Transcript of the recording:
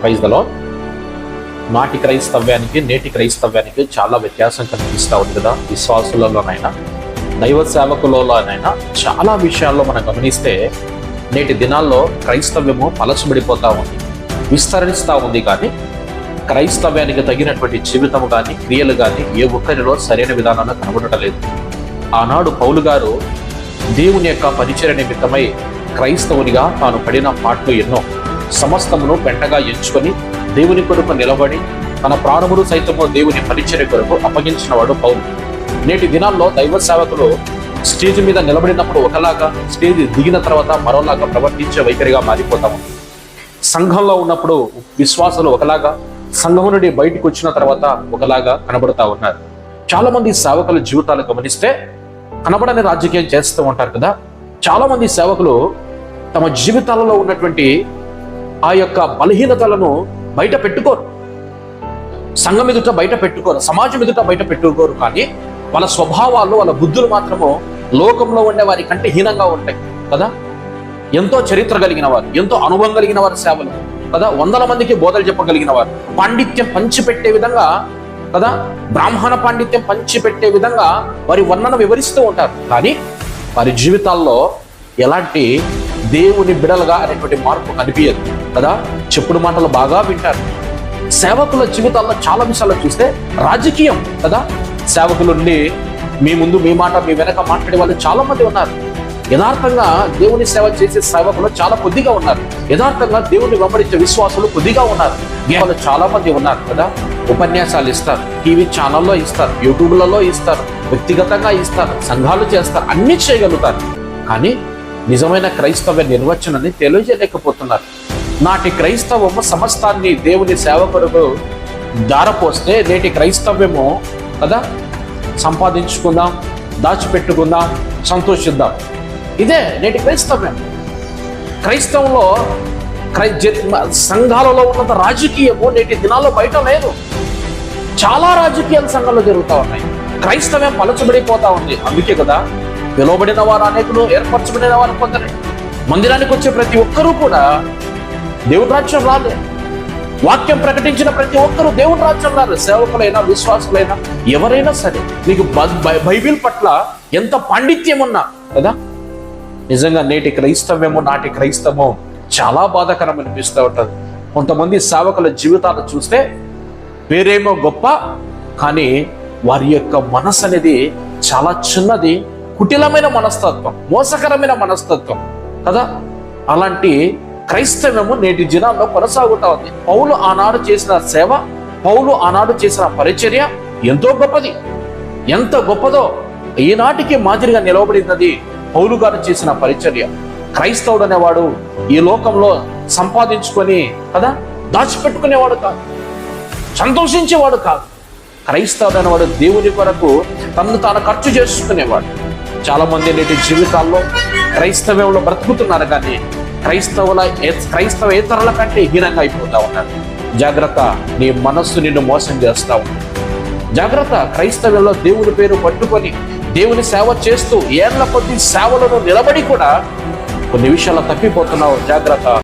ప్రైజ్లో నాటి క్రైస్తవ్యానికి నేటి క్రైస్తవ్యానికి చాలా వ్యత్యాసం కనిపిస్తూ ఉంది కదా విశ్వాసులలోనైనా దైవ సేవకులలోనైనా. చాలా విషయాల్లో మనం గమనిస్తే నేటి దినాల్లో క్రైస్తవ్యము పలచబడిపోతూ ఉంది విస్తరిస్తూ ఉంది కానీ క్రైస్తవ్యానికి తగినటువంటి జీవితం కానీ క్రియలు కానీ ఏ ఒక్కరిలో సరైన విధానంలో కనబడటం లేదు ఆనాడు పౌలు గారు దేవుని యొక్క పరిచయ నిమిత్తమై క్రైస్తవునిగా తాను పడిన పాటలు ఎన్నో. సమస్తమును పెంటగా ఎంచుకొని దేవుని కొరకు నిలబడి తన ప్రాణములు సైతము దేవుని పరిచర్య కొరకు అప్పగించిన వాడు నేటి దినాల్లో దైవ సేవకులు స్టేజ్ మీద నిలబడినప్పుడు ఒకలాగా స్టేజ్ దిగిన తర్వాత మరోలాగా ప్రవర్తించే వైఖరిగా మారిపోతాము. సంఘంలో ఉన్నప్పుడు విశ్వాసాలు ఒకలాగా సంఘం నుండి బయటకు వచ్చిన తర్వాత ఒకలాగా కనబడుతూ ఉన్నారు. చాలా మంది సేవకుల జీవితాలు గమనిస్తే కనబడని రాజకీయం చేస్తూ ఉంటారు కదా. చాలా మంది సేవకులు తమ జీవితాలలో ఉన్నటువంటి ఆ యొక్క బలహీనతలను బయట పెట్టుకోరు. సంఘం ఎదుట బయట పెట్టుకోరు సమాజం ఎదుట బయట పెట్టుకోరు కానీ వాళ్ళ స్వభావాలు వాళ్ళ బుద్ధులు మాత్రము లోకంలో ఉండే వారి కంటే హీనంగా ఉంటాయి కదా. ఎంతో చరిత్ర కలిగిన వారు ఎంతో అనుభవం కలిగిన వారు సేవలు కదా. వందల మందికి బోధలు చెప్పగలిగిన వారు పాండిత్యం పంచిపెట్టే విధంగా కదా. బ్రాహ్మణ పాండిత్యం పంచిపెట్టే విధంగా వారి వర్ణన వివరిస్తూ ఉంటారు. కానీ వారి జీవితాల్లో ఎలాంటి దేవుని బిడలుగా అనేటువంటి మార్పు కనిపించదు కదా? చెప్పుడు మాటలు బాగా వింటారు. సేవకుల జీవితాల్లో చాలా విషయాలు చూస్తే రాజకీయం కదా? సేవకులుండి మీ ముందు మీ మాట మీ వెనక మాట్లాడే వాళ్ళు చాలా మంది ఉన్నారు. యథార్థంగా దేవుని సేవ చేసే సేవకులు చాలా కొద్దిగా ఉన్నారు. యథార్థంగా దేవుని వెంబడించే విశ్వాసులు కొద్దిగా ఉన్నారు. వాళ్ళు చాలా మంది ఉన్నారు కదా? ఉపన్యాసాలు ఇస్తారు టీవీ ఛానల్లో ఇస్తారు యూట్యూబ్లలో ఇస్తారు వ్యక్తిగతంగా ఇస్తారు సంఘాలు చేస్తారు అన్ని చేయగలుగుతారు. కానీ నిజమైన క్రైస్తవ నిర్వచనాన్ని తెలియజేయలేకపోతున్నారు. నాటి క్రైస్తవము సమస్తాన్ని దేవుని సేవ కొరకు దారపోస్తే నేటి క్రైస్తవ్యము కదా? సంపాదించుకుందాం దాచిపెట్టుకుందాం సంతోషిద్దాం. ఇదే నేటి క్రైస్తవ్యం. క్రైస్తవంలో క్రై సంఘాలలో ఉన్నంత రాజకీయము నేటి దినాల్లో బయట లేదు. చాలా రాజకీయాలు సంఘాలు జరుగుతూ ఉన్నాయి. క్రైస్తవ్యం పలచబడిపోతా ఉంది. అందుకే కదా పిలువబడిన వారు అనేకులు ఏర్పరచబడిన వారు కొందరే. మందిరానికి వచ్చే ప్రతి ఒక్కరూ కూడా దేవుడి రాజ్యం రాలే. వాక్యం ప్రకటించిన ప్రతి ఒక్కరూ దేవుడి రాజ్యం రారు సేవకులైనా విశ్వాసులైనా ఎవరైనా సరే నీకు బై- బైబిల్ పట్ల ఎంత పాండిత్యం ఉన్నా కదా? నిజంగా నేటి క్రైస్తవ్యము నాటి క్రైస్తవము చాలా బాధాకరం అనిపిస్తూ ఉంటుంది. కొంతమంది సేవకుల జీవితాలు చూస్తే పేరేమో గొప్ప కానీ వారి యొక్క మనసు అనేది చాలా చిన్నది. కుటిలమైన మనస్తత్వం మోసకరమైన మనస్తత్వం కదా? అలాంటి క్రైస్తవ్యము నేటి దినాల్లో కొనసాగుతా ఉంది. పౌలు ఆనాడు చేసిన సేవ పౌలు ఆనాడు చేసిన పరిచర్య ఎంతో గొప్పది. ఎంత గొప్పదో ఈనాటికి మాదిరిగా నిలవబడినది పౌలు గారు చేసిన పరిచర్య. క్రైస్తవుడు అనేవాడు ఈ లోకంలో సంపాదించుకొని కదా? దాచిపెట్టుకునేవాడు కాదు. సంతోషించేవాడు కాదు. క్రైస్తవుడు అనేవాడు దేవుని కొరకు తనను తాను ఖర్చు చేసుకునేవాడు. చాలా మంది నేటి జీవితాల్లో క్రైస్తవ్యంలో బ్రతుకుతున్నారు కానీ క్రైస్తవుల క్రైస్తవేతరుల కంటే హీనంగా అయిపోతూ ఉన్నారు. జాగ్రత్త నీ మనస్సు నిన్ను మోసం చేస్తావు జాగ్రత్త క్రైస్తవ్యంలో దేవుని పేరు పట్టుకొని దేవుని సేవ చేస్తూ ఏళ్ళ కొద్ది సేవలను నిలబడి కూడా కొన్ని విషయాలు తప్పిపోతున్నావు. జాగ్రత్త.